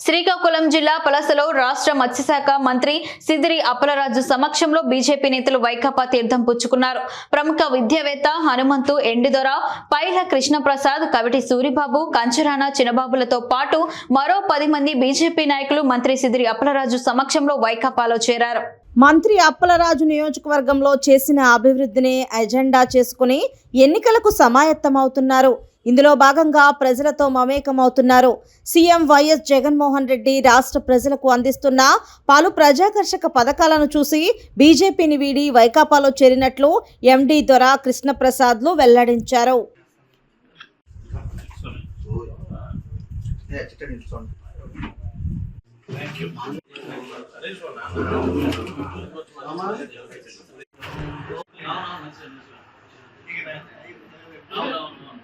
శ్రీకాకుళం జిల్లా పలసలో రాష్ట్ర మత్స్యశాఖ మంత్రి సిదిరి అప్పలరాజు సమక్షంలో బీజేపీ నేతలు వైకాపా తీర్థం పుచ్చుకున్నారు. ప్రముఖ విద్యావేత్త హనుమంతు ఎండిదొర పైల కృష్ణప్రసాద్ కవిటి సూరిబాబు కంచరాన చిన్నబాబులతో పాటు మరో పది మంది బీజేపీ నాయకులు మంత్రి సిదిరి అప్పలరాజు సమక్షంలో వైకాపాలో చేరారు. మంత్రి అప్పలరాజు నియోజకవర్గంలో చేసిన అభివృద్ధిని ఎజెండా చేసుకుని ఎన్నికలకు సమాయత్తమవుతున్నారు. ఇందులో భాగంగా ప్రజలతో మమేకమవుతున్నారు. సీఎం వైఎస్ జగన్మోహన్ రెడ్డి రాష్ట్ర ప్రజలకు అందిస్తున్న పలు ప్రజాకర్షక పథకాలను చూసి బీజేపీని వీడి వైకాపాలో చేరినట్లు ఎండీ దొర కృష్ణప్రసాద్లు వెల్లడించారు. అవునవును